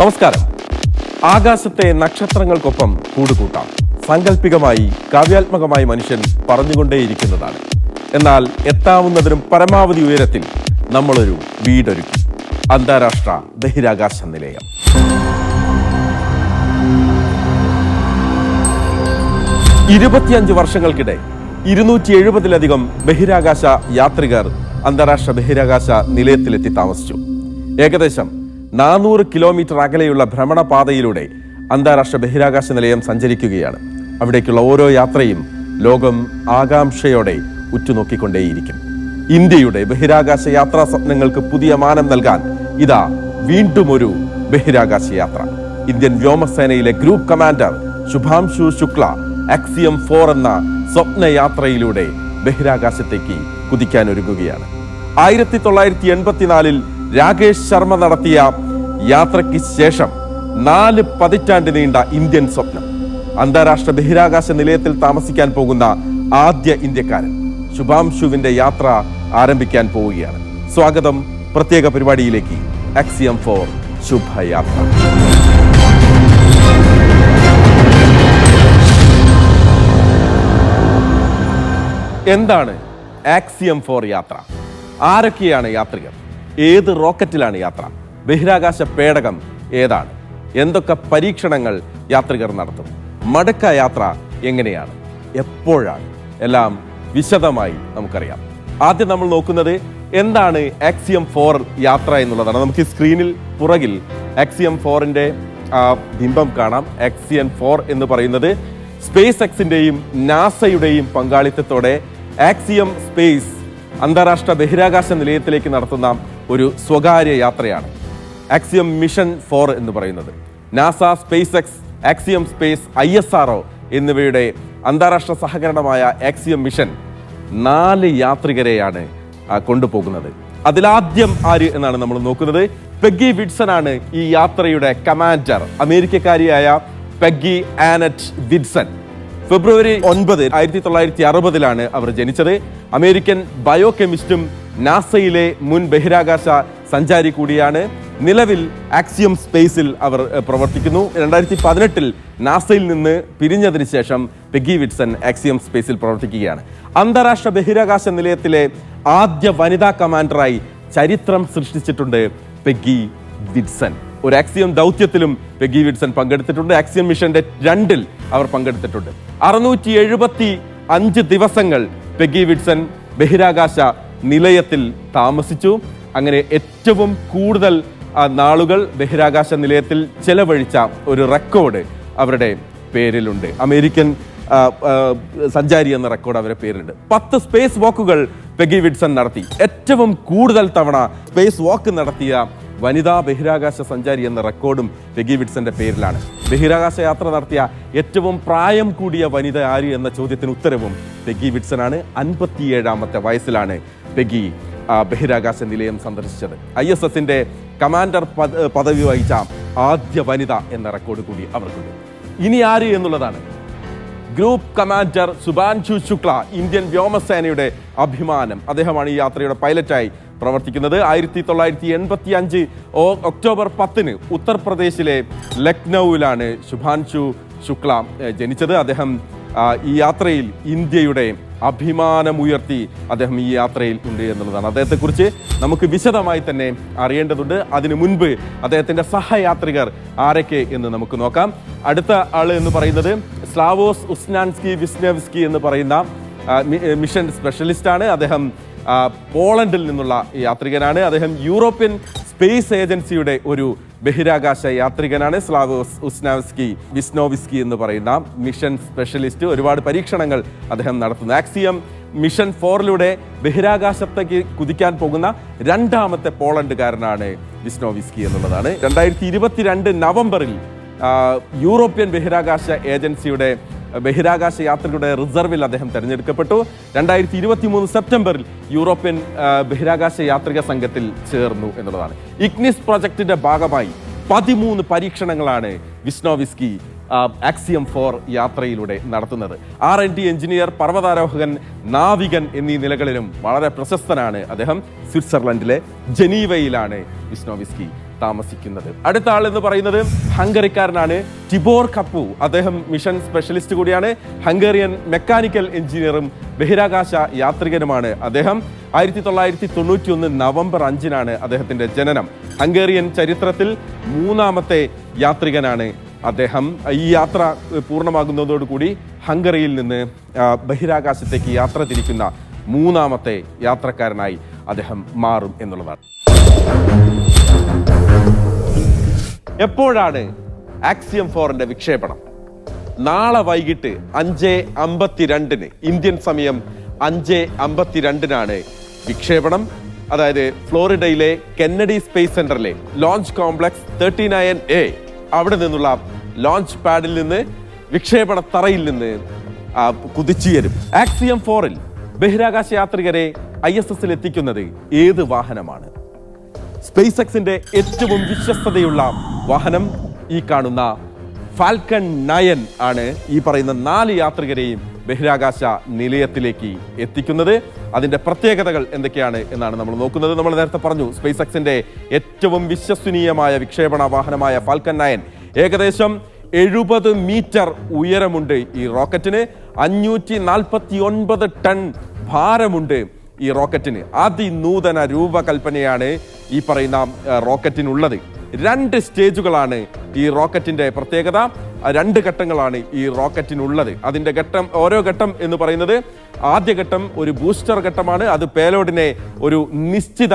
നമസ്കാരം. ആകാശത്തെ നക്ഷത്രങ്ങൾക്കൊപ്പം കൂടുകൂട്ടാം. സാങ്കല്പികമായി കാവ്യാത്മകമായി മനുഷ്യൻ പറഞ്ഞുകൊണ്ടേയിരിക്കുന്നതാണ്. എന്നാൽ എത്താവുന്നതിനും പരമാവധി ഉയരത്തിൽ നമ്മളൊരു വീടൊരുക്കി. അന്താരാഷ്ട്ര ബഹിരാകാശ നിലയം. ഇരുപത്തിയഞ്ച് വർഷങ്ങൾക്കിടെ ഇരുന്നൂറ്റി എഴുപതിലധികം ബഹിരാകാശ യാത്രികർ അന്താരാഷ്ട്ര ബഹിരാകാശ നിലയത്തിലെത്തി താമസിച്ചു. ഏകദേശം നാനൂറ് കിലോമീറ്റർ അകലെയുള്ള ഭ്രമണപാതയിലൂടെ അന്താരാഷ്ട്ര ബഹിരാകാശ നിലയം സഞ്ചരിക്കുകയാണ്. അവിടേക്കുള്ള ഓരോ യാത്രയും ലോകം ആകാംക്ഷയോടെ ഉറ്റുനോക്കിക്കൊണ്ടേയിരിക്കും. ഇന്ത്യയുടെ ബഹിരാകാശ യാത്രാ സ്വപ്നങ്ങൾക്ക് പുതിയ മാനം നൽകാൻ ഇതാ വീണ്ടും ഒരു ബഹിരാകാശ യാത്ര. Indian വ്യോമസേനയിലെ group commander Shubhanshu Shukla Axiom four എന്ന സ്വപ്നയാത്രയിലൂടെ ബഹിരാകാശത്തേക്ക് കുതിക്കാൻ ഒരുങ്ങുകയാണ് ആയിരത്തി തൊള്ളായിരത്തി എൺപത്തിനാലിൽ രാകേഷ് ശർമ്മ നടത്തിയ യാത്രയ്ക്ക് ശേഷം നാല് പതിറ്റാണ്ട് നീണ്ട ഇന്ത്യൻ സ്വപ്നം. അന്താരാഷ്ട്ര ബഹിരാകാശ നിലയത്തിൽ താമസിക്കാൻ പോകുന്ന ആദ്യ ഇന്ത്യക്കാരൻ ശുഭാംശുവിന്റെ യാത്ര ആരംഭിക്കാൻ പോവുകയാണ്. സ്വാഗതം പ്രത്യേക പരിപാടിയിലേക്ക്. ആക്സിയം ഫോർ ശുഭയാത്ര. എന്താണ് ആക്സിയം ഫോർ യാത്ര? ആരൊക്കെയാണ് യാത്രികർ? ഏത് റോക്കറ്റിലാണ് യാത്ര? ബഹിരാകാശ പേടകം ഏതാണ്? എന്തൊക്കെ പരീക്ഷണങ്ങൾ യാത്രികർ നടത്തും? മടക്ക യാത്ര എങ്ങനെയാണ്? എപ്പോഴാണ്? എല്ലാം വിശദമായി നമുക്കറിയാം. ആദ്യം നമ്മൾ നോക്കുന്നത് എന്താണ് ആക്സിയം ഫോർ യാത്ര എന്നുള്ളതാണ്. നമുക്ക് സ്ക്രീനിൽ പുറകിൽ ആക്സിയം ഫോറിന്റെ ബിംബം കാണാം. ആക്സിയൻ ഫോർ എന്ന് പറയുന്നത് സ്പേസ് എക്സിന്റെയും നാസയുടെയും പങ്കാളിത്തത്തോടെ ആക്സിയം സ്പേസ് അന്താരാഷ്ട്ര ബഹിരാകാശ നിലയത്തിലേക്ക് നടത്തുന്ന ഒരു സ്വകാര്യ യാത്രയാണ്. ആക്സിയം മിഷൻ ഫോർ എന്ന് പറയുന്നത്. NASA space X Axiom space I S R എന്നിവയുടെ അന്താരാഷ്ട്ര സഹകരണമായ ആക്സിയം മിഷൻ നാല് യാത്രികരെയാണ് കൊണ്ടുപോകുന്നത്. അതിലാദ്യം ആര് എന്നാണ് നമ്മൾ നോക്കുന്നത്? പെഗ്ഗി വിഡ്സൺ ആണ് ഈ യാത്രയുടെ കമാൻഡർ അമേരിക്കക്കാരിയായ പെഗ്ഗി ആനറ്റ് വിഡ്സൺ ഫെബ്രുവരി ഒൻപത് ആയിരത്തി തൊള്ളായിരത്തി അറുപതിലാണ് അവർ ജനിച്ചത്. അമേരിക്കൻ ബയോ കെമിസ്റ്റും നാസയിലെ മുൻ ബഹിരാകാശ സഞ്ചാരി കൂടിയാണ്. നിലവിൽ ആക്സിയം സ്പേസിൽ അവർ പ്രവർത്തിക്കുന്നു. രണ്ടായിരത്തി പതിനെട്ടിൽ നാസയിൽ നിന്ന് പിരിഞ്ഞതിന് ശേഷം പെഗി വിറ്റ്സൺ ആക്സിയം സ്പേസിൽ പ്രവർത്തിക്കുകയാണ്. അന്താരാഷ്ട്ര ബഹിരാകാശ നിലയത്തിലെ ആദ്യ വനിതാ കമാൻഡറായി ചരിത്രം സൃഷ്ടിച്ചിട്ടുണ്ട് പെഗി വിറ്റ്സൺ. ഒരു ആക്സിയം ദൗത്യത്തിലും പെഗി വിറ്റ്സൺ പങ്കെടുത്തിട്ടുണ്ട്. ആക്സിയം മിഷന്റെ രണ്ടിൽ അവർ പങ്കെടുത്തിട്ടുണ്ട്. അറുന്നൂറ്റി എഴുപത്തി അഞ്ച് ദിവസങ്ങൾ പെഗി വിഡ്സൺ ബഹിരാകാശ നിലയത്തിൽ താമസിച്ചു. അങ്ങനെ ഏറ്റവും കൂടുതൽ നാളുകൾ ബഹിരാകാശ നിലയത്തിൽ ചെലവഴിച്ച ഒരു റെക്കോർഡ് അവരുടെ പേരിലുണ്ട്. അമേരിക്കൻ സഞ്ചാരി എന്ന റെക്കോർഡ് അവരുടെ പേരിലുണ്ട്. പത്ത് സ്പേസ് വാക്കുകൾ പെഗി വിഡ്സൺ നടത്തി. ഏറ്റവും കൂടുതൽ തവണ സ്പേസ് വാക്ക് നടത്തിയ വനിതാ ബഹിരാകാശ സഞ്ചാരി എന്ന റെക്കോർഡും രഗി വിഡ്സന്റെ പേരിലാണ്. ബഹിരാകാശ യാത്ര നടത്തിയ ഏറ്റവും പ്രായം കൂടിയ വനിത ആര് എന്ന ചോദ്യത്തിന് ഉത്തരവും പെഗി ആണ് അൻപത്തിയേഴാമത്തെ വയസ്സിലാണ് പെഗി ബഹിരാകാശ നിലയം സന്ദർശിച്ചത്. ഐ എസ് എസിന്റെ കമാൻഡർ പദ- പദവി വഹിച്ച ആദ്യ വനിത എന്ന റെക്കോർഡ് കൂടി അവർക്കുണ്ട്. ഇനി ആര് എന്നുള്ളതാണ്. Group commander Shubhanshu Shukla Indian വ്യോമസേനയുടെ അഭിമാനം. അദ്ദേഹമാണ് ഈ യാത്രയുടെ പൈലറ്റായി പ്രവർത്തിക്കുന്നത് ആയിരത്തി തൊള്ളായിരത്തി എൺപത്തി അഞ്ച് ഒക്ടോബർ പത്തിന് ഉത്തർപ്രദേശിലെ ലക്നൌവിലാണ് ശുഭാൻഷു ശുക്ല ജനിച്ചത്. അദ്ദേഹം ഈ യാത്രയിൽ ഇന്ത്യയുടെ അഭിമാനമുയർത്തി അദ്ദേഹം ഈ യാത്രയിൽ ഉണ്ട് എന്നുള്ളതാണ്. അദ്ദേഹത്തെക്കുറിച്ച് നമുക്ക് വിശദമായി തന്നെ അറിയേണ്ടതുണ്ട്. അതിനു മുൻപ് അദ്ദേഹത്തിന്റെ സഹയാത്രികർ ആരൊക്കെ എന്ന് നമുക്ക് നോക്കാം. അടുത്ത ആൾ എന്ന് പറയുന്നത് സ്ലാവോസ് ഉസ്നാൻസ്കി വിസ്നവ്സ്കി എന്ന് പറയുന്ന മിഷൻ സ്പെഷ്യലിസ്റ്റാണ്. അദ്ദേഹം പോളണ്ടിൽ നിന്നുള്ള യാത്രികനാണ്. അദ്ദേഹം യൂറോപ്യൻ സ്പേസ് ഏജൻസിയുടെ ഒരു ബഹിരാകാശ യാത്രികനാണ്. സ്ലാവോസ് ഉസ്നാവ്സ്കി വിസ്നോവിസ്കി എന്ന് പറയുന്ന മിഷൻ സ്പെഷ്യലിസ്റ്റ്. ഒരുപാട് പരീക്ഷണങ്ങൾ അദ്ദേഹം നടത്തുന്നു. ആക്സിയം മിഷൻ ഫോറിലൂടെ ബഹിരാകാശത്തേക്ക് കുതിക്കാൻ പോകുന്ന രണ്ടാമത്തെ പോളണ്ടുകാരനാണ് വിസ്നോവിസ്കി എന്നുള്ളതാണ്. രണ്ടായിരത്തി ഇരുപത്തിരണ്ട് നവംബറിൽ യൂറോപ്യൻ ബഹിരാകാശ ഏജൻസിയുടെ ബഹിരാകാശ യാത്രികരുടെ റിസർവിൽ അദ്ദേഹം തിരഞ്ഞെടുക്കപ്പെട്ടു. രണ്ടായിരത്തി ഇരുപത്തി മൂന്ന് സെപ്റ്റംബറിൽ യൂറോപ്യൻ ബഹിരാകാശ യാത്രിക സംഘത്തിൽ ചേർന്നു എന്നുള്ളതാണ്. ഇഗ്നിസ് പ്രോജക്റ്റിന്റെ ഭാഗമായി പതിമൂന്ന് പരീക്ഷണങ്ങളാണ് വിസ്നോവിസ്കി ആക്സിയം ഫോർ യാത്രയിലൂടെ നടത്തുന്നത്. ആർ എൻ ടി എഞ്ചിനീയർ പർവതാരോഹകൻ നാവികൻ എന്നീ നിലകളിലും വളരെ പ്രശസ്തനാണ് അദ്ദേഹം. സ്വിറ്റ്സർലൻഡിലെ ജനീവയിലാണ് വിസ്നോവിസ്കി. താമസിക്കുന്നത്. അടുത്ത ആൾ എന്ന് പറയുന്നത് ഹംഗറിക്കാരനാണ് ടിബോർ കപ്പു അദ്ദേഹം മിഷൻ സ്പെഷ്യലിസ്റ്റ് കൂടിയാണ്. ഹംഗേറിയൻ മെക്കാനിക്കൽ എഞ്ചിനീയറും ബഹിരാകാശ യാത്രികനുമാണ് അദ്ദേഹം. ആയിരത്തി തൊള്ളായിരത്തി തൊണ്ണൂറ്റി ഒന്ന് നവംബർ അഞ്ചിനാണ് അദ്ദേഹത്തിന്റെ ജനനം. ഹംഗേറിയൻ ചരിത്രത്തിൽ മൂന്നാമത്തെ യാത്രികനാണ് അദ്ദേഹം. ഈ യാത്ര പൂർണമാകുന്നതോടുകൂടി ഹംഗറിയിൽ നിന്ന് ബഹിരാകാശത്തേക്ക് യാത്ര തിരിക്കുന്ന മൂന്നാമത്തെ യാത്രക്കാരനായി അദ്ദേഹം മാറും എന്നുള്ളതാണ്. എപ്പോഴാണ് ആക്സിയം ഫോറിന്റെ വിക്ഷേപണം? നാളെ വൈകിട്ട് അഞ്ച് അമ്പത്തിരണ്ടിന് ഇന്ത്യൻ സമയം അഞ്ച് അമ്പത്തിരണ്ടിനാണ് വിക്ഷേപണം. അതായത് ഫ്ലോറിഡയിലെ കെന്നഡി സ്പേസ് സെന്ററിലെ launch complex thirty nine A അവിടെ നിന്നുള്ള ലോഞ്ച് പാഡിൽ നിന്ന് വിക്ഷേപണ തറയിൽ നിന്ന് കുതിച്ചുയരും. ആക്സിയം ഫോറിൽ ബഹിരാകാശ യാത്രികരെ ഐ എസ് എസിൽ എത്തിക്കുന്നത് ഏത് വാഹനമാണ്? സ്പേസ് എക്സിന്റെ ഏറ്റവും വിശ്വസ്തതയുള്ള വാഹനം ഈ കാണുന്ന ഫാൽക്കൺ നയൻ ആണ് ഈ പറയുന്ന നാല് യാത്രികരെയും ബഹിരാകാശ നിലയത്തിലേക്ക് എത്തിക്കുന്നത്. അതിന്റെ പ്രത്യേകതകൾ എന്തൊക്കെയാണ് എന്നാണ് നമ്മൾ നോക്കുന്നത്. നമ്മൾ നേരത്തെ പറഞ്ഞു സ്പേസ് എക്സിന്റെ ഏറ്റവും വിശ്വസനീയമായ വിക്ഷേപണ വാഹനമായ ഫാൽക്കൺ നയൻ ഏകദേശം എഴുപത് മീറ്റർ ഉയരമുണ്ട് ഈ റോക്കറ്റിന്. അഞ്ഞൂറ്റി നാൽപ്പത്തി ഒൻപത് ടൺ ഭാരമുണ്ട് ഈ റോക്കറ്റിന് അതിനൂതന രൂപകൽപ്പനയാണ് ഈ പറയുന്ന റോക്കറ്റിനുള്ളത്. രണ്ട് സ്റ്റേജുകളാണ് ഈ റോക്കറ്റിന്റെ പ്രത്യേകത. രണ്ട് ഘട്ടങ്ങളാണ് ഈ റോക്കറ്റിനുള്ളത്. അതിന്റെ ഘട്ടം ഓരോ ഘട്ടം എന്ന് പറയുന്നത് ആദ്യ ഘട്ടം ഒരു ബൂസ്റ്റർ ഘട്ടമാണ്. അത് പേലോഡിനെ ഒരു നിശ്ചിത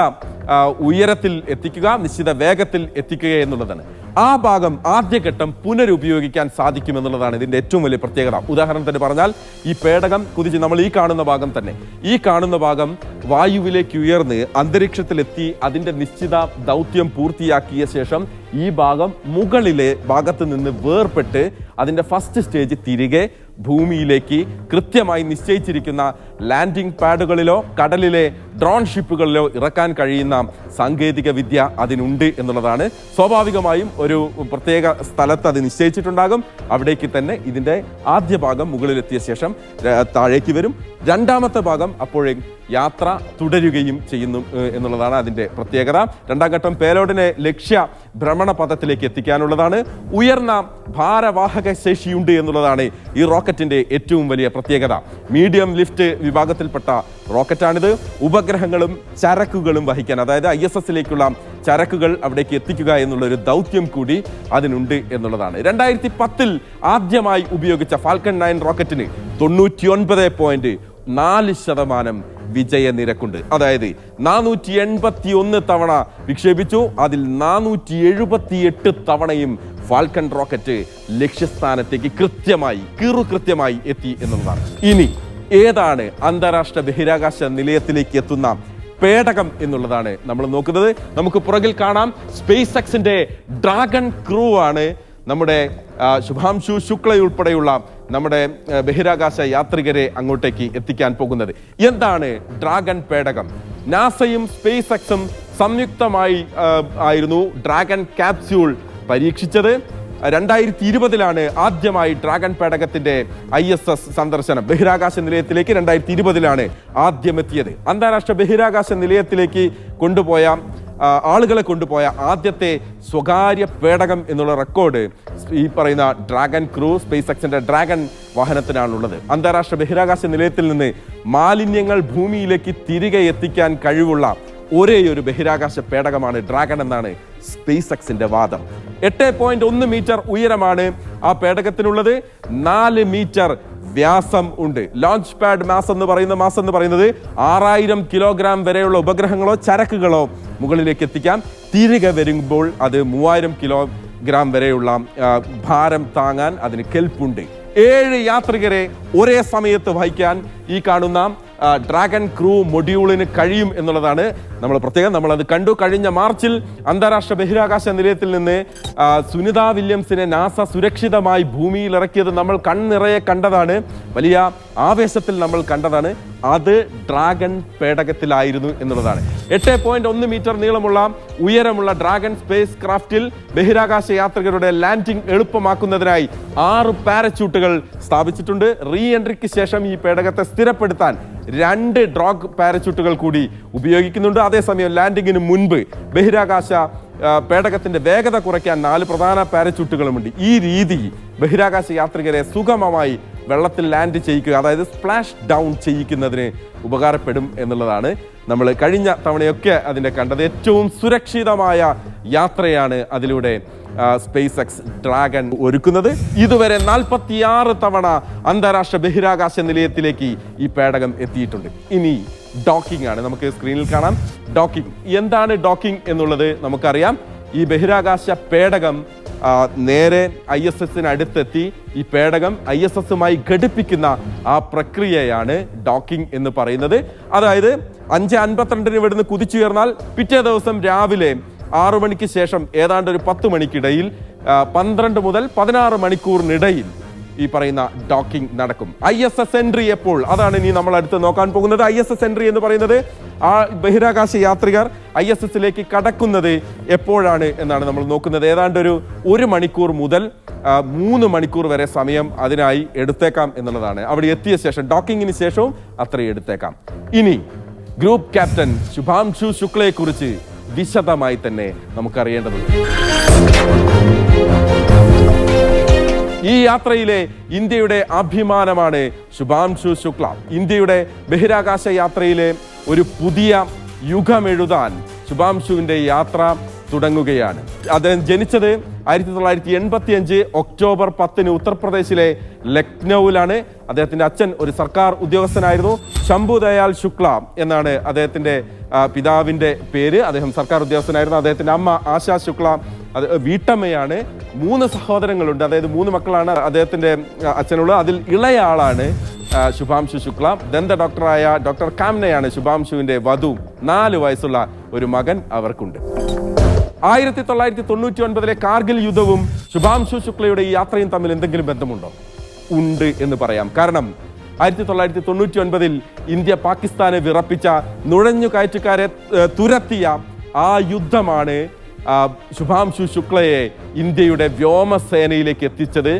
ഉയരത്തിൽ എത്തിക്കുക നിശ്ചിത വേഗത്തിൽ എത്തിക്കുക എന്നുള്ളതാണ്. ആ ഭാഗം ആദ്യഘട്ടം പുനരുപയോഗിക്കാൻ സാധിക്കുമെന്നുള്ളതാണ് ഇതിന്റെ ഏറ്റവും വലിയ പ്രത്യേകത. ഉദാഹരണത്തിന് പറഞ്ഞാൽ ഈ പേടകം കുതിച്ച് നമ്മൾ ഈ കാണുന്ന ഭാഗം തന്നെ. ഈ കാണുന്ന ഭാഗം വായുവിലേക്ക് ഉയർന്ന് അന്തരീക്ഷത്തിലെത്തി അതിന്റെ നിശ്ചിത ദൗത്യം പൂർത്തിയാക്കിയ ശേഷം ഈ ഭാഗം മുകളിലെ ഭാഗത്ത് നിന്ന് വേർപെട്ട് അതിന്റെ ഫസ്റ്റ് സ്റ്റേജ് തിരികെ ഭൂമിയിലേക്ക് കൃത്യമായി നിശ്ചയിച്ചിരിക്കുന്ന ലാൻഡിംഗ് പാഡുകളിലോ കടലിലെ ഡ്രോൺ ഷിപ്പുകളിലോ ഇറക്കാൻ കഴിയുന്ന സാങ്കേതിക വിദ്യ അതിനുണ്ട് എന്നുള്ളതാണ്. സ്വാഭാവികമായും ഒരു പ്രത്യേക സ്ഥലത്ത് അത് നിശ്ചയിച്ചിട്ടുണ്ടാകും. അവിടേക്ക് തന്നെ ഇതിന്റെ ആദ്യ ഭാഗം മുകളിലെത്തിയ ശേഷം താഴേക്ക് വരും. രണ്ടാമത്തെ ഭാഗം അപ്പോഴേ യാത്ര തുടരുകയും ചെയ്യുന്നു എന്നുള്ളതാണ് അതിന്റെ പ്രത്യേകത. രണ്ടാം ഘട്ടം പേലോഡിനെ ലക്ഷ്യ ഭ്രമണ പഥത്തിലേക്ക് എത്തിക്കാനുള്ളതാണ്. ഉയർന്ന ഭാരവാഹക ശേഷിയുണ്ട് എന്നുള്ളതാണ് ഈ റോക്കറ്റിന്റെ ഏറ്റവും വലിയ പ്രത്യേകത. മീഡിയം ലിഫ്റ്റ് വിഭാഗത്തിൽപ്പെട്ട റോക്കറ്റാണിത്. ഉപഗ്രഹങ്ങളും ചരക്കുകളും വഹിക്കാൻ അതായത് ഐ എസ് എസിലേക്കുള്ള ചരക്കുകൾ അവിടേക്ക് എത്തിക്കുക എന്നുള്ള ഒരു ദൗത്യം കൂടി അതിനുണ്ട് എന്നുള്ളതാണ്. രണ്ടായിരത്തി പത്തിൽ ആദ്യമായി ഉപയോഗിച്ച ഫാൽക്കൺ നയൻ റോക്കറ്റിന് തൊണ്ണൂറ്റി ഒൻപത് പോയിന്റ് നാല് ശതമാനം വിജയ നിരക്കുണ്ട്. അതായത് നാനൂറ്റി എൺപത്തി ഒന്ന് തവണ വിക്ഷേപിച്ചു അതിൽ നാനൂറ്റി എഴുപത്തി എട്ട് തവണയും ഫാൽക്കൺ റോക്കറ്റ് ലക്ഷ്യസ്ഥാനത്തേക്ക് കൃത്യമായി കീറു കൃത്യമായി എത്തി എന്നുള്ളതാണ്. ഇനി ഏതാണ് അന്താരാഷ്ട്ര ബഹിരാകാശ നിലയത്തിലേക്ക് എത്തുന്ന പേടകം എന്നുള്ളതാണ് നമ്മൾ നോക്കുന്നത്. നമുക്ക് പുറകിൽ കാണാം. സ്പേസ് എക്സിന്റെ ഡ്രാഗൺ ക്രൂ ആണ് നമ്മുടെ ശുഭാംശു ശുക്ലയുൾപ്പെടെയുള്ള നമ്മുടെ ബഹിരാകാശ യാത്രികരെ അങ്ങോട്ടേക്ക് എത്തിക്കാൻ പോകുന്നത്. എന്താണ് ഡ്രാഗൺ പേടകം? നാസയും സ്പേസ് എക്സും സംയുക്തമായി ആയിരുന്നു ഡ്രാഗൺ ക്യാപ്സ്യൂൾ പരീക്ഷിച്ചത്. രണ്ടായിരത്തി ഇരുപതിലാണ് ആദ്യമായി ഡ്രാഗൺ പേടകത്തിന്റെ ഐ എസ് എസ് സന്ദർശനം. ബഹിരാകാശ നിലയത്തിലേക്ക് രണ്ടായിരത്തി ഇരുപതിലാണ് ആദ്യമെത്തിയത്. അന്താരാഷ്ട്ര ബഹിരാകാശ നിലയത്തിലേക്ക് കൊണ്ടുപോയ ആളുകളെ കൊണ്ടുപോയ ആദ്യത്തെ സ്വകാര്യ പേടകം എന്നുള്ള റെക്കോർഡ് ഈ പറയുന്ന ഡ്രാഗൺ ക്രൂ സ്പേസ് എക്സിന്റെ ഡ്രാഗൺ വാഹനത്തിനാണുള്ളത്. അന്താരാഷ്ട്ര ബഹിരാകാശ നിലയത്തിൽ നിന്ന് മാലിന്യങ്ങൾ ഭൂമിയിലേക്ക് തിരികെ എത്തിക്കാൻ കഴിവുള്ള ഒരേ ഒരു ബഹിരാകാശ പേടകമാണ് ഡ്രാഗൺ എന്നാണ് സ്പേസ് എക്സിന്റെ വാദം. എട്ട് പോയിന്റ് ഒന്ന് മീറ്റർ ഉയരമാണ് ആ പേടകത്തിനുള്ളത്. നാല് മീറ്റർ വ്യാസം ഉണ്ട്. ലോഞ്ച് പാഡ് മാസ് എന്ന് പറയുന്ന മാസം എന്ന് പറയുന്നത് ആറായിരം കിലോഗ്രാം വരെയുള്ള ഉപഗ്രഹങ്ങളോ ചരക്കുകളോ മുകളിലേക്ക് എത്തിക്കാം. തിരികെ വരുമ്പോൾ അത് മൂവായിരം കിലോഗ്രാം വരെയുള്ള ഭാരം താങ്ങാൻ അതിന് കെൽപ്പുണ്ട്. ഏഴ് യാത്രികരെ ഒരേ സമയത്ത് വഹിക്കാൻ ഈ കാണുന്ന ഡ്രാഗൺ ക്രൂ മൊഡ്യൂളിന് കഴിയും എന്നുള്ളതാണ് നമ്മൾ പ്രത്യേകം. നമ്മൾ അത് കണ്ടു കഴിഞ്ഞ മാർച്ചിൽ അന്താരാഷ്ട്ര ബഹിരാകാശ നിലയത്തിൽ നിന്ന് സുനിത വില്യംസിനെ നാസ സുരക്ഷിതമായി ഭൂമിയിൽ ഇറക്കിയത് നമ്മൾ കണ്ണിറയെ കണ്ടതാണ്. വലിയ ആവേശത്തിൽ നമ്മൾ കണ്ടതാണ്. അത് ഡ്രാഗൺ പേടകത്തിലായിരുന്നു എന്നുള്ളതാണ്. എട്ട് പോയിന്റ് ഒന്ന് മീറ്റർ നീളമുള്ള ഉയരമുള്ള ഡ്രാഗൺ സ്പേസ് ക്രാഫ്റ്റിൽ ബഹിരാകാശ യാത്രികരുടെ ലാൻഡിംഗ് എളുപ്പമാക്കുന്നതിനായി ആറ് പാരച്യൂട്ടുകൾ സ്ഥാപിച്ചിട്ടുണ്ട്. റീ എൻട്രിക്ക് ശേഷം ഈ പേടകത്തെ സ്ഥിരപ്പെടുത്താൻ രണ്ട് ഡ്രോഗ് പാരച്യൂട്ടുകൾ കൂടി ഉപയോഗിക്കുന്നുണ്ട്. അതേസമയം ലാൻഡിങ്ങിന് മുൻപ് ബഹിരാകാശ പേടകത്തിന്റെ വേഗത കുറയ്ക്കാൻ നാല് പ്രധാന പാരച്യൂട്ടുകളുമുണ്ട്. ഈ രീതി ബഹിരാകാശ യാത്രികരെ സുഗമമായി വെള്ളത്തിൽ ലാൻഡ് ചെയ്യിക്കുക അതായത് സ്പ്ലാഷ് ഡൗൺ ചെയ്യിക്കുന്നതിന് ഉപകാരപ്പെടും എന്നുള്ളതാണ് നമ്മൾ കഴിഞ്ഞ തവണയൊക്കെ അതിന്റെ കണ്ടത്. ഏറ്റവും സുരക്ഷിതമായ യാത്രയാണ് അതിലൂടെ സ്പേസ് എക്സ് ഡ്രാഗൺ ഒരുക്കുന്നത്. ഇതുവരെ നാൽപ്പത്തിയാറ് തവണ അന്താരാഷ്ട്ര ബഹിരാകാശ നിലയത്തിലേക്ക് ഈ പേടകം എത്തിയിട്ടുണ്ട്. ഇനി ഡോക്കിംഗ് ആണ്. നമുക്ക് സ്ക്രീനിൽ കാണാം. ഡോക്കിംഗ്. എന്താണ് ഡോക്കിംഗ് എന്നുള്ളത് നമുക്കറിയാം. ഈ ബഹിരാകാശ പേടകം നേരെ ഐ എസ് എസിന് അടുത്തെത്തി ഈ പേടകം ഐ എസ് എസുമായി ഘടിപ്പിക്കുന്ന ആ പ്രക്രിയയാണ് ഡോക്കിംഗ് എന്ന് പറയുന്നത്. അതായത് അഞ്ച് അൻപത്തിരണ്ടിന് ഇവിടുന്ന് കുതിച്ചുയർന്നാൽ പിറ്റേ ദിവസം രാവിലെ ആറു മണിക്ക് ശേഷം ഏതാണ്ട് ഒരു പത്ത് മണിക്കിടയിൽ പന്ത്രണ്ട് മുതൽ പതിനാറ് മണിക്കൂറിനിടയിൽ ഈ പറയുന്ന ഡോക്കിംഗ് നടക്കും. ഐ എസ് എസ് എൻട്രി എപ്പോൾ? അതാണ് ഇനി നമ്മൾ അടുത്ത് നോക്കാൻ പോകുന്നത്. ഐ എസ് എസ് എൻട്രി എന്ന് പറയുന്നത് ആ ബഹിരാകാശ യാത്രികർ ഐ എസ് എസിലേക്ക് കടക്കുന്നത് എപ്പോഴാണ് എന്നാണ് നമ്മൾ നോക്കുന്നത്. ഏതാണ്ട് ഒരു ഒരു മണിക്കൂർ മുതൽ മൂന്ന് മണിക്കൂർ വരെ സമയം അതിനായി എടുത്തേക്കാം എന്നുള്ളതാണ്. അവിടെ എത്തിയ ശേഷം ഡോക്കിങ്ങിന് ശേഷവും അത്രയും എടുത്തേക്കാം. ഇനി ഗ്രൂപ്പ് ക്യാപ്റ്റൻ ശുഭാംശു ശുക്ലയെ കുറിച്ച് വിശദമായി തന്നെ നമുക്കറിയേണ്ടതുണ്ട്. ഈ യാത്രയിലെ ഇന്ത്യയുടെ അഭിമാനമാണ് ശുഭാംശു ശുക്ല. ഇന്ത്യയുടെ ബഹിരാകാശ യാത്രയിലെ ഒരു പുതിയ യുഗമെഴുതാൻ ശുഭാംശുവിന്റെ യാത്ര തുടങ്ങുകയാണ്. അദ്ദേഹം ജനിച്ചത് ആയിരത്തി തൊള്ളായിരത്തി എൺപത്തി അഞ്ച് ഒക്ടോബർ പത്തിന് ഉത്തർപ്രദേശിലെ ലക്നൌവിലാണ്. അദ്ദേഹത്തിന്റെ അച്ഛൻ ഒരു സർക്കാർ ഉദ്യോഗസ്ഥനായിരുന്നു. ശംഭു ദയാൽ ശുക്ല എന്നാണ് അദ്ദേഹത്തിന്റെ പിതാവിന്റെ പേര്. അദ്ദേഹം സർക്കാർ ഉദ്യോഗസ്ഥനായിരുന്നു. അദ്ദേഹത്തിന്റെ അമ്മ ആശാ ശുക്ല അത് വീട്ടമ്മയാണ്. മൂന്ന് സഹോദരങ്ങളുണ്ട്. അതായത് മൂന്ന് മക്കളാണ് അദ്ദേഹത്തിന്റെ അച്ഛനുള്ളത്. അതിൽ ഇളയ ആളാണ് ശുഭാംശു ശുക്ല. ദന്ത ഡോക്ടറായ ഡോക്ടർ കാംനയാണ് ശുഭാംശുവിന്റെ വധു. നാല് വയസ്സുള്ള ഒരു മകൻ അവർക്കുണ്ട്. ആയിരത്തി തൊള്ളായിരത്തി തൊണ്ണൂറ്റി ഒൻപതിലെ കാർഗിൽ യുദ്ധവും ശുഭാംശു ശുക്ലയുടെ ഈ യാത്രയും തമ്മിൽ എന്തെങ്കിലും ബന്ധമുണ്ടോ? ഉണ്ട് എന്ന് പറയാം. കാരണം ആയിരത്തി തൊള്ളായിരത്തി തൊണ്ണൂറ്റി ഒൻപതിൽ ഇന്ത്യ പാകിസ്ഥാനെ വിറപ്പിച്ച നുഴഞ്ഞു കയറ്റക്കാരെ തുരത്തിയ ആ യുദ്ധമാണ് ശുഭാംശു ശുക്ലയെ ഇന്ത്യയുടെ വ്യോമസേനയിലേക്ക് എത്തിച്ചത്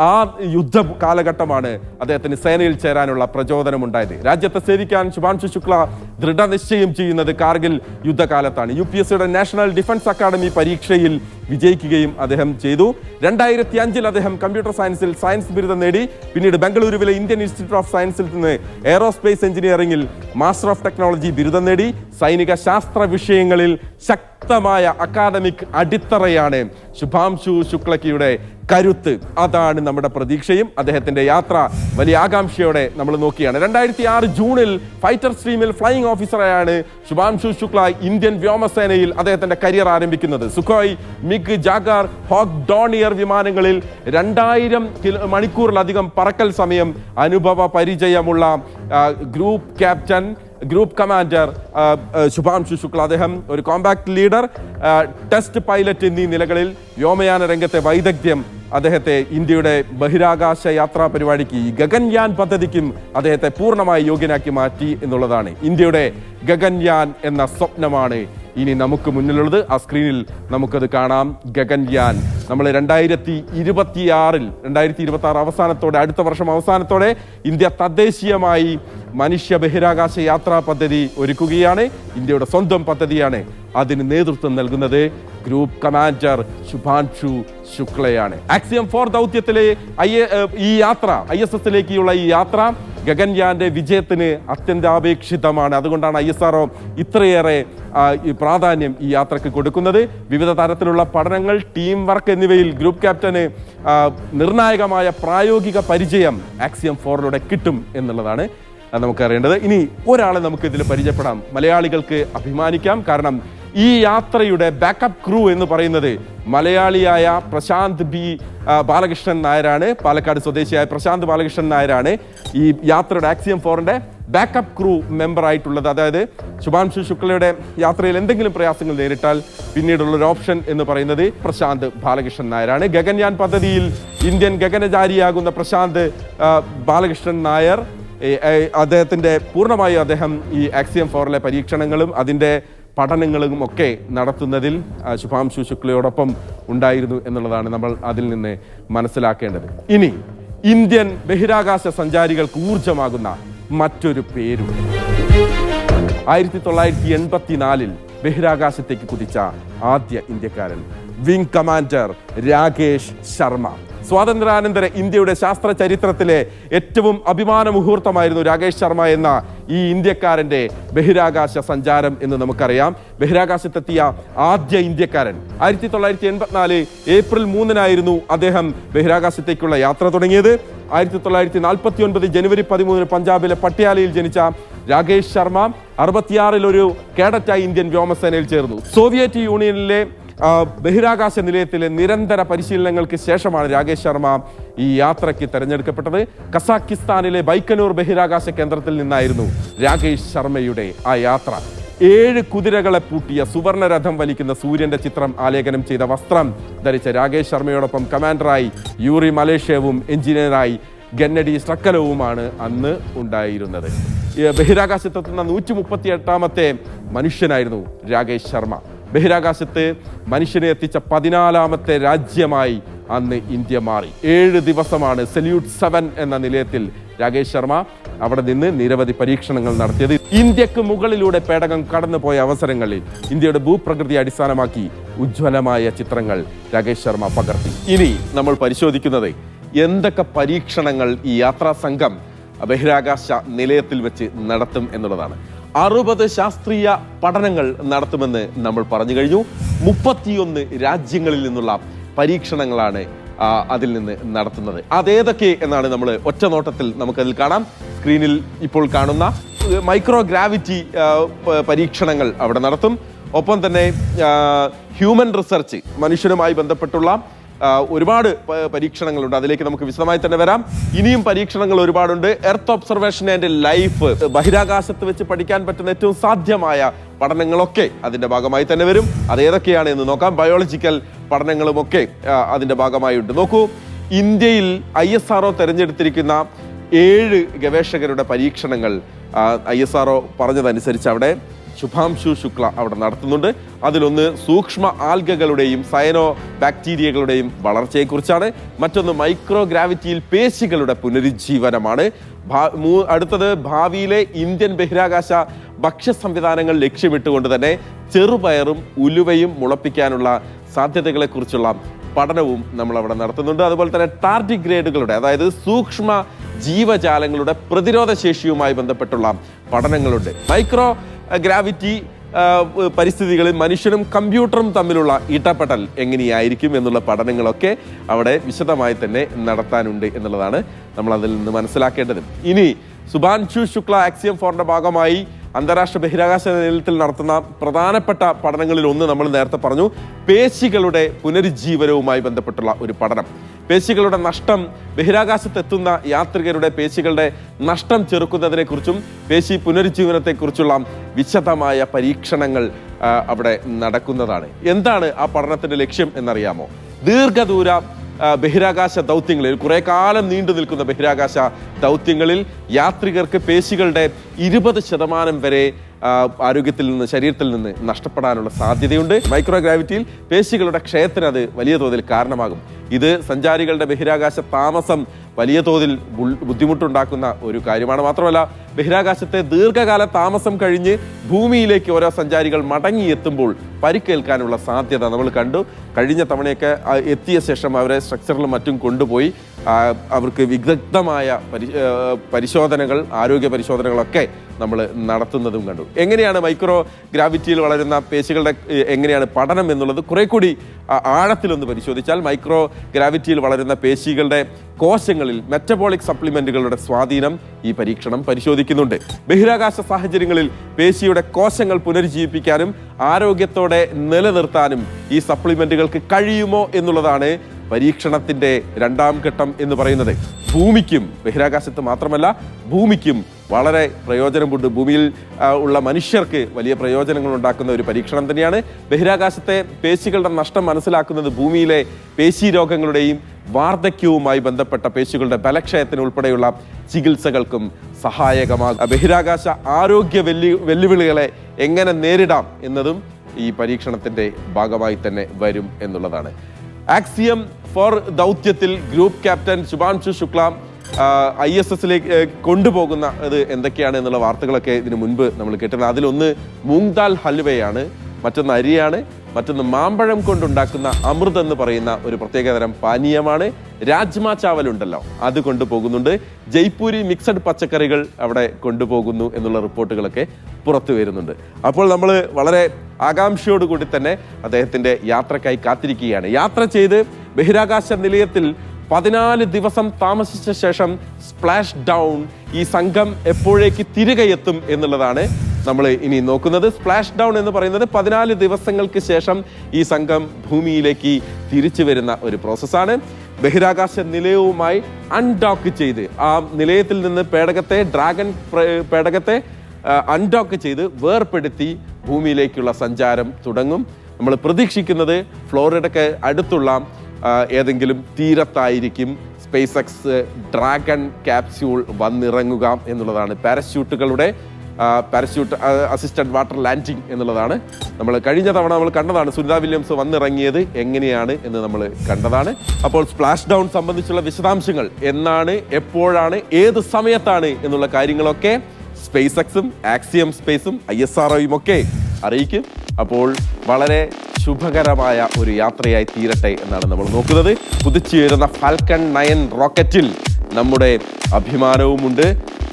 ആ യുദ്ധ കാലഘട്ടമാണ് അദ്ദേഹത്തിന് സേനയിൽ ചേരാനുള്ള പ്രചോദനമുണ്ടായത്. രാജ്യത്തെ സേവിക്കാൻ ശുഭാംശു ശുക്ല ദൃഢനിശ്ചയം ചെയ്യുന്നത് കാർഗിൽ യുദ്ധകാലത്താണ്. യു പി എസ് സിയുടെ നാഷണൽ ഡിഫൻസ് അക്കാദമി പരീക്ഷയിൽ വിജയിക്കുകയും അദ്ദേഹം ചെയ്തു. രണ്ടായിരത്തി അഞ്ചിൽ അദ്ദേഹം കമ്പ്യൂട്ടർ സയൻസിൽ സയൻസ് ബിരുദം നേടി. പിന്നീട് ബംഗളൂരുവിലെ ഇന്ത്യൻ ഇൻസ്റ്റിറ്റ്യൂട്ട് ഓഫ് സയൻസിൽ നിന്ന് എയറോസ്പേസ് എഞ്ചിനീയറിംഗിൽ മാസ്റ്റർ ഓഫ് ടെക്നോളജി ബിരുദം നേടി. സൈനിക ശാസ്ത്ര വിഷയങ്ങളിൽ ശക്തമായ അക്കാദമിക് അടിത്തറയാണ് ശുഭാംശു ശുക്ലക്കിയുടെ കരുത്ത്. അതാണ് നമ്മുടെ പ്രതീക്ഷയും. അദ്ദേഹത്തിന്റെ യാത്ര വലിയ ആകാംക്ഷയോടെ നമ്മൾ നോക്കിയാണ്. രണ്ടായിരത്തി ആറ് ജൂണിൽ ഫൈറ്റർ സ്ട്രീമിൽ ഫ്ലൈയിങ് ഓഫീസറായാണ് ശുഭാംശു ശുക്ല ഇന്ത്യൻ വ്യോമസേനയിൽ അദ്ദേഹത്തിന്റെ കരിയർ ആരംഭിക്കുന്നത്. Sukhoi MiG Jaguar Hawk Dornier വിമാനങ്ങളിൽ രണ്ടായിരം മണിക്കൂറിലധികം പറക്കൽ സമയം അനുഭവ പരിചയമുള്ള group captain group commander Shubhanshu Shukla. അദ്ദേഹം ഒരു കോമ്പാക്ട് ലീഡർ ടെസ്റ്റ് പൈലറ്റ് എന്നീ നിലകളിൽ വ്യോമയാന രംഗത്തെ വൈദഗ്ധ്യം അദ്ദേഹത്തെ ഇന്ത്യയുടെ ബഹിരാകാശ യാത്രാ പരിപാടിക്ക് ഈ ഗഗൻയാൻ പദ്ധതിക്കും അദ്ദേഹത്തെ പൂർണമായി യോഗ്യനാക്കി മാറ്റി എന്നുള്ളതാണ്. ഇന്ത്യയുടെ ഗഗൻയാൻ എന്ന സ്വപ്നമാണ് ഇനി നമുക്ക് മുന്നിലുള്ളത് ആ സ്ക്രീനിൽ നമുക്കത് കാണാം. ഗഗൻയാൻ നമ്മൾ രണ്ടായിരത്തി ഇരുപത്തിയാറിൽ രണ്ടായിരത്തി ഇരുപത്തി ആറ് അവസാനത്തോടെ അടുത്ത വർഷം അവസാനത്തോടെ ഇന്ത്യ തദ്ദേശീയമായി മനുഷ്യ ബഹിരാകാശ യാത്രാ പദ്ധതി ഒരുക്കുകയാണ്. ഇന്ത്യയുടെ സ്വന്തം പദ്ധതിയാണ് അതിന് നേതൃത്വം നൽകുന്നത്. ഗ്രൂപ്പ് കമാൻഡർ ശുഭാൻഷു ശുക്ലയാണ്. ആക്സിയം ഫോർ ദൗത്യത്തിലെ ഐ ഈ യാത്ര ഐ എസ് എസിലേക്കുള്ള ഈ യാത്ര ഗഗൻയാന്റെ വിജയത്തിന് അത്യന്താപേക്ഷിതമാണ്. അതുകൊണ്ടാണ് ഐ എസ് ആർ ഇത്രയേറെ പ്രാധാന്യം ഈ യാത്രയ്ക്ക് കൊടുക്കുന്നത്. വിവിധ തരത്തിലുള്ള പഠനങ്ങൾ ടീം വർക്ക് എന്നിവയിൽ ഗ്രൂപ്പ് ക്യാപ്റ്റന് നിർണായകമായ പ്രായോഗിക പരിചയം ആക്സിയം ഫോറിലൂടെ കിട്ടും എന്നുള്ളതാണ് നമുക്കറിയേണ്ടത്. ഇനി ഒരാളെ നമുക്ക് ഇതിൽ പരിചയപ്പെടാം. മലയാളികൾക്ക് അഭിമാനിക്കാം. കാരണം ഈ യാത്രയുടെ ബാക്കപ്പ് ക്രൂ എന്ന് പറയുന്നത് മലയാളിയായ പ്രശാന്ത് ബി ബാലകൃഷ്ണൻ നായരാണ്. പാലക്കാട് സ്വദേശിയായ പ്രശാന്ത് ബാലകൃഷ്ണൻ നായരാണ് ഈ യാത്രയുടെ ആക്സിയം ഫോറിന്റെ ബാക്കപ്പ് ക്രൂ മെമ്പർ ആയിട്ടുള്ളത്. അതായത് ശുഭാംശു ശുക്ലയുടെ യാത്രയിൽ എന്തെങ്കിലും പ്രയാസങ്ങൾ നേരിട്ടാൽ പിന്നീടുള്ള ഒരു ഓപ്ഷൻ എന്ന് പറയുന്നത് പ്രശാന്ത് ബാലകൃഷ്ണൻ നായരാണ്. ഗഗൻയാൻ പദ്ധതിയിൽ ഇന്ത്യൻ ഗഗനചാരിയാകുന്ന പ്രശാന്ത് ബാലകൃഷ്ണൻ നായർ അദ്ദേഹത്തിന്റെ പൂർണമായും അദ്ദേഹം ഈ ആക്സിയം ഫോറിലെ പരീക്ഷണങ്ങളും അതിന്റെ പഠനങ്ങളും ഒക്കെ നടത്തുന്നതിൽ ശുഭാംശു ശുക്ലയോടൊപ്പം ഉണ്ടായിരുന്നു എന്നുള്ളതാണ് നമ്മൾ അതിൽ നിന്ന് മനസ്സിലാക്കേണ്ടത്. ഇനി ഇന്ത്യൻ ബഹിരാകാശ സഞ്ചാരികൾക്ക് ഊർജമാകുന്ന മറ്റൊരു പേരുണ്ട് ആയിരത്തി തൊള്ളായിരത്തി എൺപത്തിനാലിൽ ബഹിരാകാശത്തേക്ക് കുതിച്ച ആദ്യ ഇന്ത്യക്കാരൻ വിംഗ് കമാൻഡർ രാകേഷ് ശർമ്മ. സ്വാതന്ത്ര്യാനന്തര ഇന്ത്യയുടെ ശാസ്ത്ര ചരിത്രത്തിലെ ഏറ്റവും അഭിമാന മുഹൂർത്തമായിരുന്നു രാകേഷ് ശർമ്മ എന്ന ഈ ഇന്ത്യക്കാരന്റെ ബഹിരാകാശ സഞ്ചാരം എന്ന് നമുക്കറിയാം. ബഹിരാകാശത്തെത്തിയ ആദ്യ ഇന്ത്യക്കാരൻ. ആയിരത്തി തൊള്ളായിരത്തി എൺപത്തിനാല് ഏപ്രിൽ മൂന്നിനായിരുന്നു അദ്ദേഹം ബഹിരാകാശത്തേക്കുള്ള യാത്ര തുടങ്ങിയത്. ആയിരത്തി തൊള്ളായിരത്തി നാൽപ്പത്തി ഒൻപത് ജനുവരി പതിമൂന്നിന് പഞ്ചാബിലെ പട്യാലയിൽ ജനിച്ച രാകേഷ് ശർമ്മ അറുപത്തിയാറിൽ ഒരു കേഡറ്റായി ഇന്ത്യൻ വ്യോമസേനയിൽ ചേർന്നു. സോവിയറ്റ് യൂണിയനിലെ ബഹിരാകാശ നിലയത്തിലെ നിരന്തര പരിശീലനങ്ങൾക്ക് ശേഷമാണ് രാകേഷ് ശർമ്മ ഈ യാത്രയ്ക്ക് തെരഞ്ഞെടുക്കപ്പെട്ടത്. കസാക്കിസ്ഥാനിലെ ബൈക്കനൂർ ബഹിരാകാശ കേന്ദ്രത്തിൽ നിന്നായിരുന്നു രാകേഷ് ശർമ്മയുടെ ആ യാത്ര. ഏഴ് കുതിരകളെ പൂട്ടിയ സുവർണ രഥം വലിക്കുന്ന സൂര്യന്റെ ചിത്രം ആലേഖനം ചെയ്ത വസ്ത്രം ധരിച്ച രാകേഷ് ശർമ്മയോടൊപ്പം കമാൻഡറായി യൂറി മലേഷ്യവും എഞ്ചിനീയറായി ഗന്നഡി സ്ട്രക്കലവുമാണ് അന്ന് ഉണ്ടായിരുന്നത്. ബഹിരാകാശത്തെത്തുന്ന നൂറ്റി മുപ്പത്തി എട്ടാമത്തെ മനുഷ്യനായിരുന്നു രാകേഷ് ശർമ്മ. ബഹിരാകാശത്ത് മനുഷ്യനെ എത്തിച്ച പതിനാലാമത്തെ രാജ്യമായി അന്ന് ഇന്ത്യ മാറി. ഏഴ് ദിവസമാണ് സല്യൂട്ട് സെവൻ എന്ന നിലയത്തിൽ രാകേഷ് ശർമ്മ അവിടെ നിന്ന് നിരവധി പരീക്ഷണങ്ങൾ നടത്തിയത്. ഇന്ത്യയ്ക്ക് മുകളിലൂടെ പേടകം കടന്നുപോയ അവസരങ്ങളിൽ ഇന്ത്യയുടെ ഭൂപ്രകൃതി അടിസ്ഥാനമാക്കി ഉജ്ജ്വലമായ ചിത്രങ്ങൾ രാകേഷ് ശർമ്മ പകർത്തി. ഇനി നമ്മൾ പരിശോധിക്കുന്നത് എന്തൊക്കെ പരീക്ഷണങ്ങൾ ഈ യാത്രാ സംഘം ബഹിരാകാശ നിലയത്തിൽ വെച്ച് നടത്തും എന്നുള്ളതാണ്. അറുപത് ശാസ്ത്രീയ പഠനങ്ങൾ നടത്തുമെന്ന് നമ്മൾ പറഞ്ഞു കഴിഞ്ഞു. മുപ്പത്തിയൊന്ന് രാജ്യങ്ങളിൽ നിന്നുള്ള പരീക്ഷണങ്ങളാണ് അതിൽ നിന്ന് നടത്തുന്നത്. അതേതൊക്കെ എന്നാണ് നമ്മൾ ഒറ്റ നോട്ടത്തിൽ നമുക്കതിൽ കാണാം. സ്ക്രീനിൽ ഇപ്പോൾ കാണുന്ന മൈക്രോ ഗ്രാവിറ്റി പരീക്ഷണങ്ങൾ അവിടെ നടത്തും. ഒപ്പം തന്നെ ഹ്യൂമൻ റിസർച്ച് മനുഷ്യനുമായി ബന്ധപ്പെട്ടുള്ള ഒരുപാട് പരീക്ഷണങ്ങളുണ്ട്. അതിലേക്ക് നമുക്ക് വിശദമായി തന്നെ വരാം. ഇനിയും പരീക്ഷണങ്ങൾ ഒരുപാടുണ്ട്. എർത്ത് ഒബ്സർവേഷൻ ആൻഡ് ലൈഫ് ബഹിരാകാശത്ത് വെച്ച് പഠിക്കാൻ പറ്റുന്ന ഏറ്റവും സാധ്യമായ പഠനങ്ങളൊക്കെ അതിന്റെ ഭാഗമായി തന്നെ വരും. അത് ഏതൊക്കെയാണ് എന്ന് നോക്കാം. ബയോളജിക്കൽ പഠനങ്ങളുമൊക്കെ അതിന്റെ അതിന്റെ ഭാഗമായിട്ടുണ്ട് നോക്കൂ ഇന്ത്യയിൽ ഐ എസ് ആർ തെരഞ്ഞെടുത്തിരിക്കുന്ന ഏഴ് ഗവേഷകരുടെ പരീക്ഷണങ്ങൾ ഐ എസ് ആർ പറഞ്ഞതനുസരിച്ച് അവിടെ ശുഭാംശു ശുക്ല അവിടെ നടത്തുന്നുണ്ട്. അതിലൊന്ന് സൂക്ഷ്മ ആൽഗകളുടെയും സയനോ ബാക്ടീരിയകളുടെയും വളർച്ചയെക്കുറിച്ചാണ്. മറ്റൊന്ന് മൈക്രോ ഗ്രാവിറ്റിയിൽ പേശികളുടെ പുനരുജ്ജീവനമാണ്. അടുത്തത് ഭാവിയിലെ ഇന്ത്യൻ ബഹിരാകാശ ഭക്ഷ്യ സംവിധാനങ്ങൾ ലക്ഷ്യമിട്ടുകൊണ്ട് തന്നെ ചെറുപയറും ഉലുവയും മുളപ്പിക്കാനുള്ള സാധ്യതകളെക്കുറിച്ചുള്ള പഠനവും നമ്മൾ അവിടെ നടത്തുന്നുണ്ട്. അതുപോലെ തന്നെ ടാർഡിഗ്രേഡുകളുടെ അതായത് സൂക്ഷ്മ ജീവജാലങ്ങളുടെ പ്രതിരോധ ശേഷിയുമായി ബന്ധപ്പെട്ടുള്ള പഠനങ്ങളുണ്ട്. മൈക്രോ ഗ്രാവിറ്റി പരിസ്ഥിതികളിൽ മനുഷ്യനും കമ്പ്യൂട്ടറും തമ്മിലുള്ള ഇടപെടൽ എങ്ങനെയായിരിക്കും എന്നുള്ള പഠനങ്ങളൊക്കെ അവിടെ വിശദമായി തന്നെ നടത്താനുണ്ട് എന്നുള്ളതാണ് നമ്മൾ അതിൽ നിന്ന് മനസ്സിലാക്കേണ്ടത്. ഇനി സുഭാൻഷു ശുക്ല ആക്സിയം ഫോറിന്റെ ഭാഗമായി അന്താരാഷ്ട്ര ബഹിരാകാശ നിലയത്തിൽ നടത്തുന്ന പ്രധാനപ്പെട്ട പഠനങ്ങളിൽ ഒന്ന് നമ്മൾ നേരത്തെ പറഞ്ഞു പേശികളുടെ പുനരുജ്ജീവനവുമായി ബന്ധപ്പെട്ടുള്ള ഒരു പഠനം. പേശികളുടെ നഷ്ടം ബഹിരാകാശത്തെത്തുന്ന യാത്രികരുടെ പേശികളുടെ നഷ്ടം ചെറുക്കുന്നതിനെക്കുറിച്ചും പേശി പുനരുജ്ജീവനത്തെക്കുറിച്ചുള്ള വിശദമായ പരീക്ഷണങ്ങൾ അവിടെ നടക്കുന്നതാണ്. എന്താണ് ആ പഠനത്തിന്റെ ലക്ഷ്യം എന്നറിയാമോ? ദീർഘദൂര ബഹിരാകാശ ദൗത്യങ്ങളിൽ കുറെ കാലം നീണ്ടു നിൽക്കുന്ന ബഹിരാകാശ ദൗത്യങ്ങളിൽ യാത്രികർക്ക് പേശികളുടെ ഇരുപത് ശതമാനം വരെ ആരോഗ്യത്തിൽ നിന്ന് ശരീരത്തിൽ നിന്ന് നഷ്ടപ്പെടാനുള്ള സാധ്യതയുണ്ട്. മൈക്രോ ഗ്രാവിറ്റിയിൽ പേശികളുടെ ക്ഷയത്തിന് അത് വലിയ തോതിൽ കാരണമാകും. ഇത് സഞ്ചാരികളുടെ ബഹിരാകാശ താമസം വലിയ തോതിൽ ബുദ്ധിമുട്ടുണ്ടാക്കുന്ന ഒരു കാര്യമാണ്. മാത്രമല്ല ബഹിരാകാശത്തെ ദീർഘകാല താമസം കഴിഞ്ഞ് ഭൂമിയിലേക്ക് ഓരോ സഞ്ചാരികൾ മടങ്ങിയെത്തുമ്പോൾ പരിക്കേൽക്കാനുള്ള സാധ്യത നമ്മൾ കണ്ടു. കഴിഞ്ഞ തവണയൊക്കെ എത്തിയ ശേഷം അവരെ സ്ട്രക്ചറിലും മറ്റും കൊണ്ടുപോയി. അവർക്ക് വിദഗ്ധമായ പരി പരിശോധനകൾ ആരോഗ്യ പരിശോധനകളൊക്കെ നമ്മൾ നടത്തുന്നതും കണ്ടു. എങ്ങനെയാണ് മൈക്രോ ഗ്രാവിറ്റിയിൽ വളരുന്ന പേശികളുടെ എങ്ങനെയാണ് പഠനം എന്നുള്ളത് കുറെ കൂടി ആഴത്തിലൊന്ന് പരിശോധിച്ചാൽ മൈക്രോ ഗ്രാവിറ്റിയിൽ വളരുന്ന പേശികളുടെ കോശങ്ങളിൽ മെറ്റബോളിക് സപ്ലിമെന്റുകളുടെ സ്വാധീനം ഈ പരീക്ഷണം പരിശോധിക്കുന്നുണ്ട്. ബഹിരാകാശ സാഹചര്യങ്ങളിൽ പേശിയുടെ കോശങ്ങൾ പുനരുജ്ജീവിപ്പിക്കാനും ആരോഗ്യത്തോടെ നിലനിർത്താനും ഈ സപ്ലിമെന്റുകൾക്ക് കഴിയുമോ എന്നുള്ളതാണ് പരീക്ഷണത്തിന്റെ രണ്ടാം ഘട്ടം എന്ന് പറയുന്നത് ഭൂമിക്കും ബഹിരാകാശത്ത് മാത്രമല്ല ഭൂമിക്കും വളരെ പ്രയോജനമുണ്ട്. ഭൂമിയിൽ ഉള്ള മനുഷ്യർക്ക് വലിയ പ്രയോജനങ്ങൾ ഉണ്ടാക്കുന്ന ഒരു പരീക്ഷണം തന്നെയാണ്. ബഹിരാകാശത്തെ പേശികളുടെ നഷ്ടം മനസ്സിലാക്കുന്നത് ഭൂമിയിലെ പേശി രോഗങ്ങളുടെയും വാർദ്ധക്യവുമായി ബന്ധപ്പെട്ട പേശികളുടെ ബലക്ഷയത്തിന് ഉൾപ്പെടെയുള്ള ചികിത്സകൾക്കും സഹായകമാകും. ബഹിരാകാശ ആരോഗ്യ വെല്ലു വെല്ലുവിളികളെ എങ്ങനെ നേരിടാം എന്നതും ഈ പരീക്ഷണത്തിന്റെ ഭാഗമായി തന്നെ വരും എന്നുള്ളതാണ്. ആക്സിയം ഫോർ ദൗത്യത്തിൽ group captain Shubhanshu Shukla I S എസിലേക്ക് കൊണ്ടുപോകുന്ന ഇത് എന്തൊക്കെയാണ് എന്നുള്ള വാർത്തകളൊക്കെ ഇതിനു മുൻപ് നമ്മൾ കേട്ടിരുന്നത് അതിലൊന്ന് മൂങ്താൽ ഹൽവയാണ് മറ്റൊന്ന് അരിയാണ് മറ്റൊന്ന് മാമ്പഴം കൊണ്ടുണ്ടാക്കുന്ന അമൃത് എന്ന് പറയുന്ന ഒരു പ്രത്യേകതരം പാനീയമാണ്. രാജ്മ ചാവൽ ഉണ്ടല്ലോ അത് കൊണ്ടുപോകുന്നുണ്ട്. ജയ്പൂരി മിക്സഡ് പച്ചക്കറികൾ അവിടെ കൊണ്ടുപോകുന്നു എന്നുള്ള റിപ്പോർട്ടുകളൊക്കെ പുറത്തു വരുന്നുണ്ട്. അപ്പോൾ നമ്മൾ വളരെ ആകാംക്ഷയോടുകൂടി തന്നെ അദ്ദേഹത്തിന്റെ യാത്രക്കായി കാത്തിരിക്കുകയാണ്. യാത്ര ചെയ്ത് ബഹിരാകാശ നിലയത്തിൽ പതിനാല് ദിവസം താമസിച്ച ശേഷം സ്പ്ലാഷ് ഡൗൺ ഈ സംഘം എപ്പോഴേക്ക് തിരികെയെത്തും എന്നുള്ളതാണ് നമ്മൾ ഇനി നോക്കുന്നത് സ്പ്ലാഷ് ഡൗൺ എന്ന് പറയുന്നത് പതിനാല് ദിവസങ്ങൾക്ക് ശേഷം ഈ സംഘം ഭൂമിയിലേക്ക് തിരിച്ചു വരുന്ന ഒരു പ്രോസസ്സാണ് ബഹിരാകാശ നിലയവുമായി അൺഡോക്ക് ചെയ്ത് ആ നിലയത്തിൽ നിന്ന് പേടകത്തെ ഡ്രാഗൺ പേടകത്തെ അൺഡോക്ക് ചെയ്ത് വേർപ്പെടുത്തി ഭൂമിയിലേക്കുള്ള സഞ്ചാരം തുടങ്ങും. നമ്മൾ പ്രതീക്ഷിക്കുന്നത് ഫ്ലോറിഡയ്ക്ക് അടുത്തുള്ള ഏതെങ്കിലും തീരത്തായിരിക്കും സ്പേസ് എക്സ് ഡ്രാഗൺ ക്യാപ്സ്യൂൾ വന്നിറങ്ങുക എന്നുള്ളതാണ് പാരച്യൂട്ടുകളുടെ പാരച്യൂട്ട് അസിസ്റ്റഡ് വാട്ടർ ലാൻഡിങ് എന്നുള്ളതാണ്. നമ്മൾ കഴിഞ്ഞ തവണ നമ്മൾ കണ്ടതാണ് സുനിത വില്യംസ് വന്നിറങ്ങിയത് എങ്ങനെയാണ് എന്ന് നമ്മൾ കണ്ടതാണ്. അപ്പോൾ സ്പ്ലാഷ് ഡൗൺ സംബന്ധിച്ചുള്ള വിശദാംശങ്ങൾ എന്നാണ് എപ്പോഴാണ് ഏത് സമയത്താണ് എന്നുള്ള കാര്യങ്ങളൊക്കെ സ്പേസ് എക്സും ആക്സിയം സ്പേസും ഐ എസ് ആർ ഒക്കെ അറിയിക്കും. അപ്പോൾ വളരെ ശുഭകരമായ ഒരു യാത്രയായി തീരട്ടെ എന്നാണ് നമ്മൾ നോക്കുന്നത്. കുതിച്ചുയരുന്ന ഫാൽക്കൺ നയൻ റോക്കറ്റിൽ നമ്മുടെ അഭിമാനവുമുണ്ട്.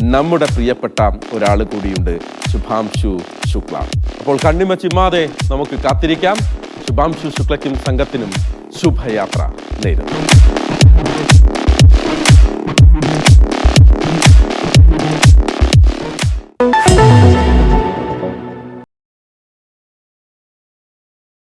നമ്മുടെ പ്രിയപ്പെട്ട ഒരാൾ കൂടിയുണ്ട് ശുഭാംശു ശുക്ല. അപ്പോൾ കണ്ണിമ ചിമ്മാതെ നമുക്ക് കാത്തിരിക്കാം. ശുഭാംശു ശുക്ലയ്ക്കും സംഘത്തിനും ശുഭയാത്ര നേരുന്നു.